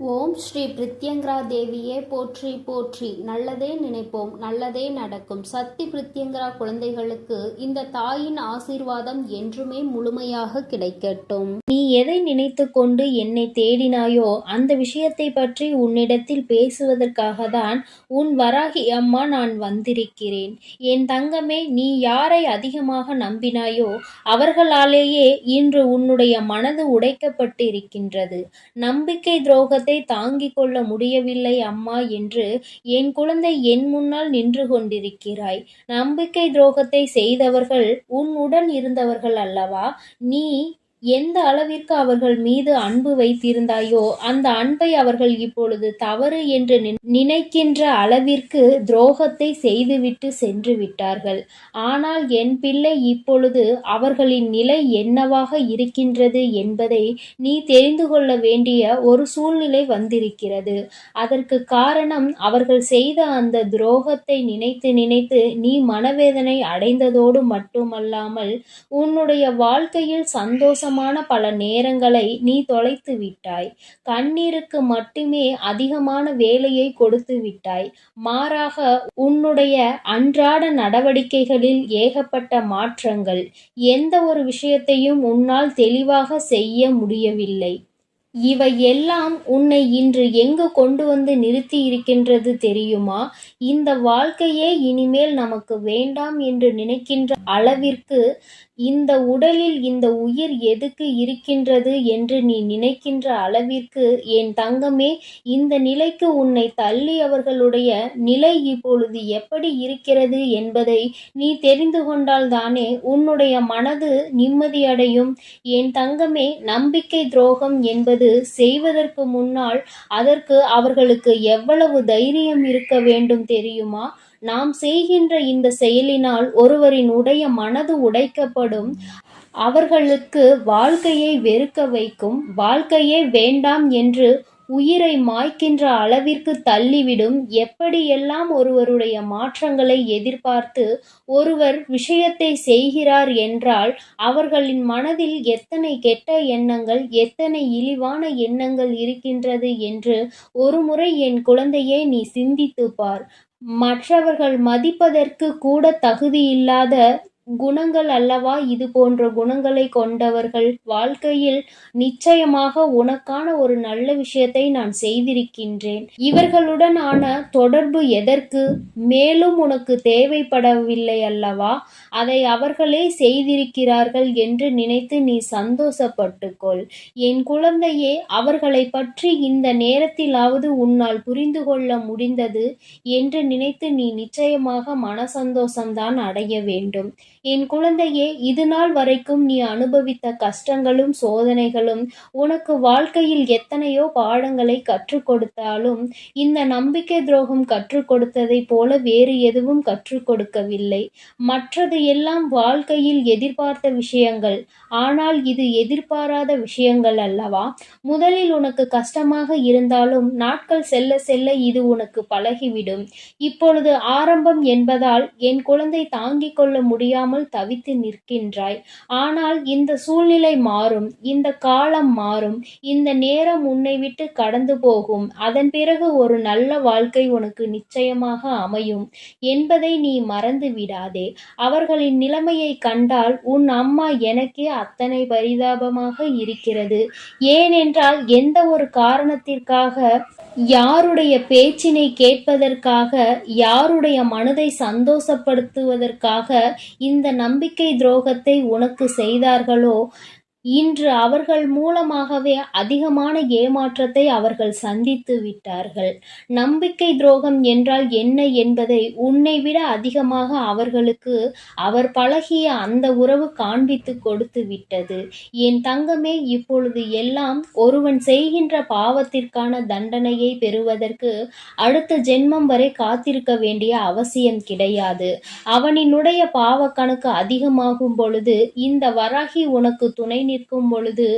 ஓம் ஸ்ரீ பிரித்யங்கரா தேவியே போற்றி போற்றி. நல்லதே நினைப்போம் நல்லதே நடக்கும். சக்தி பிரித்யங்கரா குழந்தைகளுக்கு இந்த தாயின் ஆசீர்வாதம் என்றுமே முழுமையாக கிடைக்கட்டும். நீ எதை நினைத்து கொண்டு என்னை தேடினாயோ அந்த விஷயத்தை பற்றி உன்னிடத்தில் பேசுவதற்காக தான் உன் வராகி அம்மா நான் வந்திருக்கிறேன். என் தங்கமே நீ யாரை அதிகமாக நம்பினாயோ அவர்களாலேயே இன்று உன்னுடைய மனது உடைக்கப்பட்டு இருக்கின்றது நம்பிக்கை துரோகத்தை தாங்கிக் கொள்ள முடியவில்லை அம்மா என்று என் குழந்தை என் முன்னால் நின்று கொண்டிருக்கிறாய். நம்பிக்கை துரோகத்தை செய்தவர்கள் உன்னுடன் இருந்தவர்கள் அல்லவா? நீ எந்த அளவிற்கு அவர்கள் மீது அன்பு வைத்திருந்தாயோ அந்த அன்பை அவர்கள் இப்பொழுது தவறு என்று நினைக்கின்ற அளவிற்கு துரோகத்தை செய்துவிட்டு சென்று விட்டார்கள். ஆனால் என் பிள்ளை இப்பொழுது அவர்களின் நிலை என்னவாக இருக்கின்றது என்பதை நீ தெரிந்து கொள்ள வேண்டிய ஒரு சூழ்நிலை வந்திருக்கிறது. அதற்கு காரணம் அவர்கள் செய்த அந்த துரோகத்தை நினைத்து நினைத்து நீ மனவேதனை அடைந்ததோடு மட்டுமல்லாமல் உன்னுடைய வாழ்க்கையில் சந்தோஷம் அதிகமான பல நேரங்களை நீ தொலைத்து விட்டாய். கண்ணீருக்கு மட்டுமே அதிகமான வேலையை கொடுத்து விட்டாய். மாறாக உன்னுடைய அன்றாட நடவடிக்கைகளில் ஏகப்பட்ட மாற்றங்கள். எந்த ஒரு விஷயத்தையும் உன்னால் தெளிவாக செய்ய முடியவில்லை. இவை எல்லாம் உன்னை இன்று எங்கு கொண்டு வந்து நிறுத்தி இருக்கின்றது தெரியுமா? இந்த வாழ்க்கையே இனிமேல் நமக்கு வேண்டாம் என்று நினைக்கின்ற அளவிற்கு இந்த உடலில் இந்த உயிர் எதுக்கு இருக்கின்றது என்று நீ நினைக்கின்ற அளவிற்கு என் தங்கமே இந்த நிலைக்கு உன்னை தள்ளியவர்களுடைய நிலை இப்பொழுது எப்படி இருக்கிறது என்பதை நீ தெரிந்து கொண்டால்தானே உன்னுடைய மனது நிம்மதியடையும். என் தங்கமே நம்பிக்கை துரோகம் என்பது செய்வதற்கு முன்னால் அதற்கு அவர்களுக்கு எவ்வளவு தைரியம் இருக்க வேண்டும் தெரியுமா? நாம் செய்கின்ற இந்த செயலினால் ஒருவரின் உடைய மனது உடைக்கப்படும். அவர்களுக்கு வாழ்க்கையை வெறுக்க வைக்கும். வாழ்க்கையே வேண்டாம் என்று உயிரை மாய்க்கின்ற அளவிற்கு தள்ளிவிடும் எப்படியெல்லாம் ஒருவருடைய மாற்றங்களை எதிர்பார்த்து ஒருவர் விஷயத்தை செய்கிறார் என்றால் அவர்களின் மனதில் எத்தனை கெட்ட எண்ணங்கள் எத்தனை இழிவான எண்ணங்கள் இருக்கின்றது என்று ஒருமுறை என் குழந்தையை நீ சிந்தித்து பார். மற்றவர்கள் மதிப்பதற்கு கூட தகுதியில்லாத குணங்கள் அல்லவா? இது போன்ற குணங்களை கொண்டவர்கள் வாழ்க்கையில் நிச்சயமாக உனக்கான ஒரு நல்ல விஷயத்தை நான் செய்திருக்கின்றேன். இவர்களுடனான தொடர்பு எதற்கு? மேலும் உனக்கு தேவைப்படவில்லை அல்லவா? அதை அவர்களே செய்திருக்கிறார்கள் என்று நினைத்து நீ சந்தோஷப்பட்டுக்கொள். என் குழந்தையே அவர்களை பற்றி இந்த நேரத்திலாவது உன்னால் புரிந்து கொள்ள முடிந்தது என்று நினைத்து நீ நிச்சயமாக மனசந்தோஷம்தான் அடைய வேண்டும். என் குழந்தையே இது நாள் வரைக்கும் நீ அனுபவித்த கஷ்டங்களும் சோதனைகளும் உனக்கு வாழ்க்கையில் எத்தனையோ பாடங்களை கற்றுக் கொடுத்தாலும் இந்த நம்பிக்கை துரோகம் கற்றுக் கொடுத்ததைப் போல வேறு எதுவும் கற்றுக் கொடுக்கவில்லை. மற்றது எல்லாம் வாழ்க்கையில் எதிர்பார்த்த விஷயங்கள். ஆனால் இது எதிர்பாராத விஷயங்கள் அல்லவா? முதலில் உனக்கு கஷ்டமாக இருந்தாலும் நாட்கள் செல்ல செல்ல இது உனக்கு பழகிவிடும். இப்பொழுது ஆரம்பம் என்பதால் என் குழந்தை தாங்கிக் கொள்ள முடியாமல் இல்லாமல் தவித்து நிற்கின்றாய். ஆனால் இந்த சூழ்நிலை மாறும் இந்த காலம் மாறும் இந்த நேரம் உன்னை விட்டு கடந்து போகும். அதன் பிறகு ஒரு நல்ல வாழ்க்கை உனக்கு நிச்சயமாக அமையும். என்பதை நீ மறந்து விடாதே. அவர்களின் நிலைமையை கண்டால் உன் அம்மா எனக்கே அத்தனை பரிதாபமாக இருக்கிறது. ஏனென்றால் எந்த ஒரு காரணத்திற்காக யாருடைய பேச்சினை கேட்பதற்காக யாருடைய மனதை சந்தோஷப்படுத்துவதற்காக இந்த இந்த நம்பிக்கை துரோகத்தை உனக்கு செய்தார்களோ இன்று அவர்கள் மூலமாகவே அதிகமான ஏமாற்றத்தை அவர்கள் சந்தித்து விட்டார்கள். நம்பிக்கை துரோகம் என்றால் என்ன என்பதை உன்னை விட அதிகமாக அவர்களுக்கு அவர் பழகிய அந்த உறவு காண்பித்து கொடுத்து விட்டது. என் தங்கமே இப்பொழுது எல்லாம் ஒருவன் செய்கின்ற பாவத்திற்கான தண்டனையை பெறுவதற்கு அடுத்த ஜென்மம் வரை காத்திருக்க வேண்டிய அவசியம் கிடையாது. அவனினுடைய பாவ கணக்கு அதிகமாகும் பொழுது இந்த வராகி உனக்கு துணை நிற்கும் பொழுது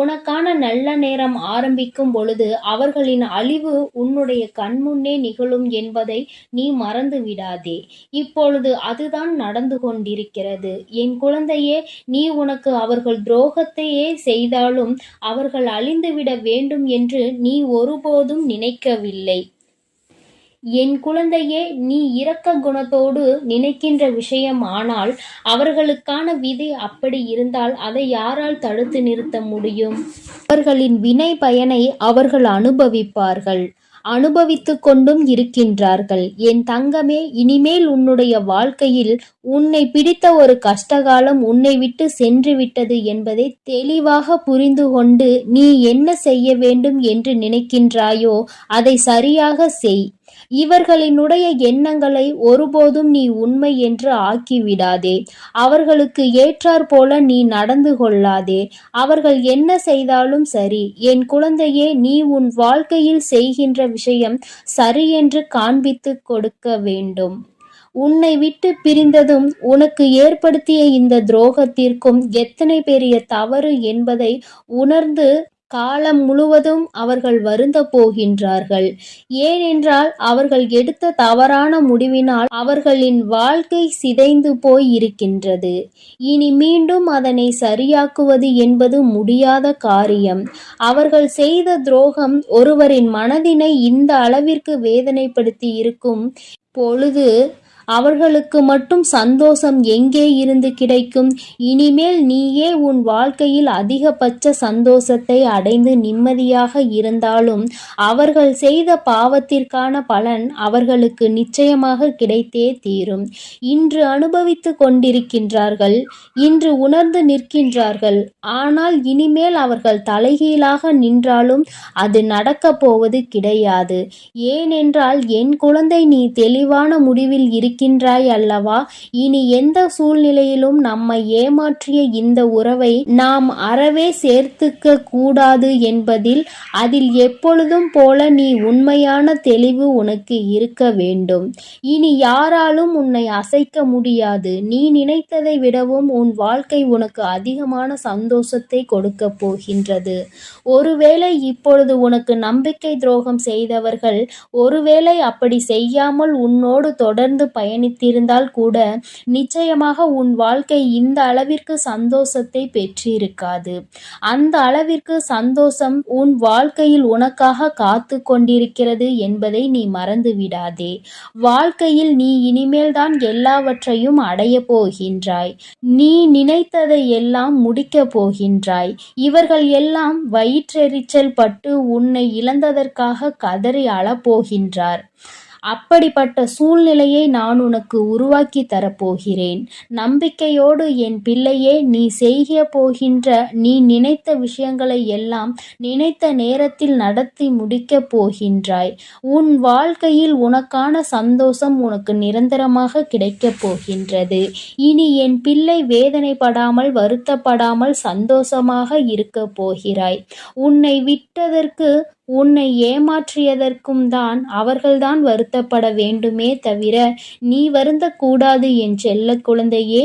உனக்கான நல்ல நேரம் ஆரம்பிக்கும் பொழுது அவர்களின் அழிவு உன்னுடைய கண்முன்னே நிகழும் என்பதை நீ மறந்து விடாதே. இப்பொழுது அதுதான் நடந்து கொண்டிருக்கிறது. என் குழந்தையே நீ உனக்கு அவர்கள் துரோகத்தையே செய்தாலும் அவர்கள் அழிந்துவிட வேண்டும் என்று நீ ஒருபோதும் நினைக்கவில்லை. என் குழந்தையே நீ இரக்க குணத்தோடு நினைக்கின்ற விஷயம் ஆனால் அவர்களுக்கான விதி அப்படி இருந்தால் அதை யாரால் தடுத்து நிறுத்த முடியும்? அவர்களின் வினை பயனை அவர்கள் அனுபவிப்பார்கள். அனுபவித்து கொண்டும் இருக்கின்றார்கள். என் தங்கமே இனிமேல் உன்னுடைய வாழ்க்கையில் உன்னை பிடித்த ஒரு கஷ்டகாலம் உன்னை விட்டு சென்று விட்டது என்பதை தெளிவாக புரிந்து கொண்டு நீ என்ன செய்ய வேண்டும் என்று நினைக்கின்றாயோ அதை சரியாக செய். இவர்களினுடைய எண்ணங்களை ஒருபோதும் நீ உண்மை என்று ஆக்கிவிடாதே. அவர்களுக்கு ஏற்றாற் போல நீ நடந்து கொள்ளாதே. அவர்கள் என்ன செய்தாலும் சரி. என் குழந்தையே நீ உன் வாழ்க்கையில் செய்கின்ற விஷயம் சரி என்று காண்பித்து கொடுக்க வேண்டும். உன்னை விட்டு பிரிந்ததும் உனக்கு ஏற்படுத்திய இந்த துரோகத்திற்கும் எத்தனை பெரிய தவறு என்பதை உணர்ந்து காலம் முழுவதும் அவர்கள் வருந்த போகின்றார்கள். ஏனென்றால் அவர்கள் எடுத்த தவறான முடிவினால் அவர்களின் வாழ்க்கை சிதைந்து போய் இருக்கின்றது. இனி மீண்டும் அதனை சரியாக்குவது என்பது முடியாத காரியம். அவர்கள் செய்த துரோகம் ஒருவரின் மனதினை இந்த அளவிற்கு வேதனைப்படுத்தி இருக்கும் பொழுது அவர்களுக்கு மட்டும் சந்தோஷம் எங்கே இருந்து கிடைக்கும்? இனிமேல் நீயே உன் வாழ்க்கையில் அதிகபட்ச சந்தோஷத்தை அடைந்து நிம்மதியாக இருந்தாலும் அவர்கள் செய்த பாவத்திற்கான பலன் அவர்களுக்கு நிச்சயமாக கிடைத்தே தீரும். இன்று அனுபவித்து கொண்டிருக்கின்றார்கள் இன்று உணர்ந்து நிற்கின்றார்கள். ஆனால் இனிமேல் அவர்கள் தலைகீழாக நின்றாலும் அது நடக்கப் போவது கிடையாது. ஏனென்றால் என் குழந்தை நீ தெளிவான முடிவில் இருக்கின்றாய் அல்லவா? இனி எந்த சூழ்நிலையிலும் நம்மை ஏமாற்றிய இந்த உறவை நாம் அறவே சேர்த்துக்க கூடாது என்பதில் அதில் எப்பொழுதும் போல நீ உண்மையான தெளிவு உனக்கு இருக்க வேண்டும். இனி யாராலும் உன்னை அசைக்க முடியாது. நீ நினைத்ததை விடவும் உன் வாழ்க்கை உனக்கு அதிகமான சந்தோஷத்தை கொடுக்க போகின்றது. ஒருவேளை இப்பொழுது உனக்கு நம்பிக்கை துரோகம் செய்தவர்கள் ஒருவேளை அப்படி செய்யாமல் உன்னோடு தொடர்ந்து பயணித்திருந்தால் கூட நிச்சயமாக உன் வாழ்க்கை இந்த அளவிற்கு சந்தோஷத்தை பெற்றிருக்காது. அந்த அளவிற்கு சந்தோஷம் உன் வாழ்க்கையில் உனக்காக காத்து கொண்டிருக்கிறது என்பதை நீ மறந்து விடாதே வாழ்க்கையில் நீ இனிமேல் தான் எல்லாவற்றையும் அடைய போகின்றாய். நீ நினைத்ததை எல்லாம் முடிக்கப் போகின்றாய். இவர்கள் எல்லாம் வயிற்றெரிச்சல் பட்டு உன்னை இழந்ததற்காக கதறி அழப்போகின்றார் அப்படிப்பட்ட சூழ்நிலையை நான் உனக்கு உருவாக்கி தரப்போகிறேன். நம்பிக்கையோடு என் பிள்ளையே நீ செய்ய போகின்ற நீ நினைத்த விஷயங்களை எல்லாம் நினைத்த நேரத்தில் நடத்தி முடிக்கப் போகின்றாய். உன் வாழ்க்கையில் உனக்கான சந்தோஷம் உனக்கு நிரந்தரமாக கிடைக்கப் போகின்றது. இனி என் பிள்ளை வேதனைப்படாமல் வருத்தப்படாமல் சந்தோஷமாக இருக்கப் போகிறாய். உன்னை விட்டதற்கு உன்னை ஏமாற்றியதற்கும் தான் அவர்கள்தான் வருத்தப்பட வேண்டுமே தவிர நீ வருந்தக்கூடாது என் செல்ல குழந்தையே.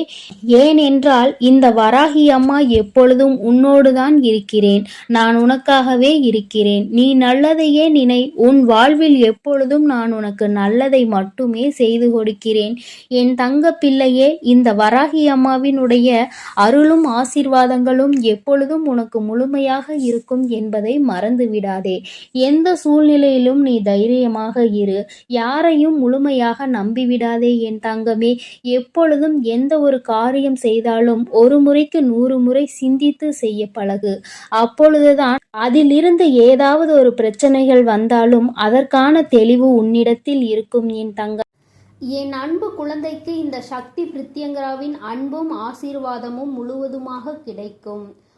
ஏனென்றால் இந்த வராகி அம்மா எப்பொழுதும் உன்னோடுதான் இருக்கிறேன். நான் உனக்காகவே இருக்கிறேன். நீ நல்லதையே நினை உன் வாழ்வில் எப்பொழுதும் நான் உனக்கு நல்லதை மட்டுமே செய்து கொடுக்கிறேன். என் தங்க பிள்ளையே இந்த வராகி அம்மாவினுடைய அருளும் ஆசீர்வாதங்களும் எப்பொழுதும் உனக்கு முழுமையாக இருக்கும் என்பதை மறந்து விடாதே எந்த சூழ்நிலையிலும் நீ தைரியமாக இரு. யாரையும் முழுமையாக நம்பிவிடாதே என் தங்கமே. எப்பொழுதும் எந்த ஒரு காரியம் செய்தாலும் ஒரு முறைக்கு நூறு முறை சிந்தித்து செய்ய பழகு. அப்பொழுதுதான் அதிலிருந்து ஏதாவது ஒரு பிரச்சனைகள் வந்தாலும் அதற்கான தெளிவு உன்னிடத்தில் இருக்கும் என் தங்க. என் அன்பு குழந்தைக்கு இந்த சக்தி பிரித்யங்கராவின் அன்பும் ஆசீர்வாதமும் முழுவதுமாக கிடைக்கும்.